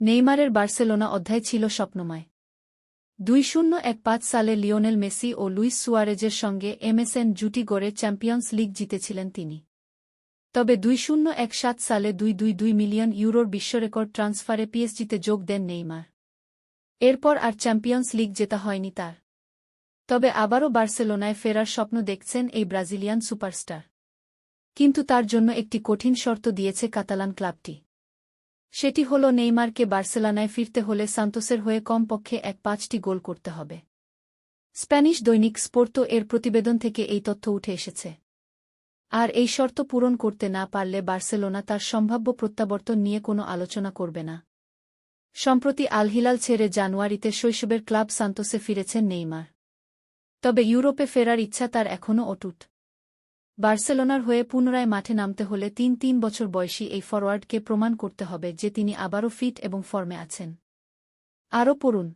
নেইমারের বার্সেলোনা অধ্যায় ছিল স্বপ্নময়। দুই শূন্য এক পাঁচ সালে লিওনেল মেসি ও লুইস সুয়ারেজের সঙ্গে এমএসএন জুটি গড়ে চ্যাম্পিয়ন্স লিগ জিতেছিলেন তিনি। তবে দুই শূন্য এক সাত সালে দুই দুই দুই মিলিয়ন ইউরোর বিশ্বরেকর্ড ট্রান্সফারে পিএসজিতে যোগ দেন নেইমার। এরপর আর চ্যাম্পিয়ন্স লিগ জেতা হয়নি তার। তবে আবারও বার্সেলোনায় ফেরার স্বপ্ন দেখছেন এই ব্রাজিলিয়ান সুপারস্টার। কিন্তু তার জন্য একটি কঠিন শর্ত দিয়েছে কাতালান ক্লাবটি। সেটি হল নেইমারকে বার্সেলোনায় ফিরতে হলে সান্তোসের হয়ে কমপক্ষে এক পাঁচটি গোল করতে হবে। স্প্যানিশ দৈনিক স্পোর্তো এর প্রতিবেদন থেকে এই তথ্য উঠে এসেছে। আর এই শর্ত পূরণ করতে না পারলে বার্সেলোনা তার সম্ভাব্য প্রত্যাবর্তন নিয়ে কোনো আলোচনা করবে না। সম্প্রতি আলহিলাল ছেড়ে জানুয়ারিতে শৈশবের ক্লাব সান্তোসে ফিরেছেন নেইমার। তবে ইউরোপে ফেরার ইচ্ছা তার এখনও অটুট। বার্সেলোনার হয়ে পুনরায় মাঠে নামতে হলে তিন তিন বছর বয়সী এই ফরওয়ার্ডকে প্রমাণ করতে হবে যে তিনি আবারও ফিট এবং ফর্মে আছেন। আরও পড়ুন।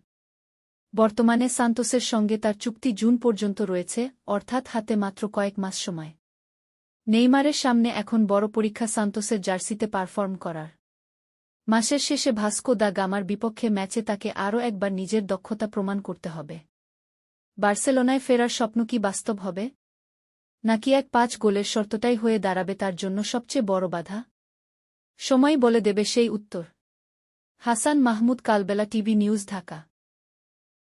বর্তমানে সান্তোসের সঙ্গে তার চুক্তি জুন পর্যন্ত রয়েছে, অর্থাৎ হাতে মাত্র কয়েক মাস সময়। নেইমারের সামনে এখন বড় পরীক্ষা সান্তোসের জার্সিতে পারফর্ম করার। মাসের শেষে ভাস্কো দা গামার বিপক্ষে ম্যাচে তাকে আরও একবার নিজের দক্ষতা প্রমাণ করতে হবে। বার্সেলোনায় ফেরার স্বপ্ন কি বাস্তব হবে? নাকি এক পাঁচ গোলের শর্তটাই হয়ে দাঁড়াবে তার জন্য সবচেয়ে বড় বাধা? সময় বলে দেবে সেই উত্তর। Hasan Mahmud Kalbela TV news Dhaka.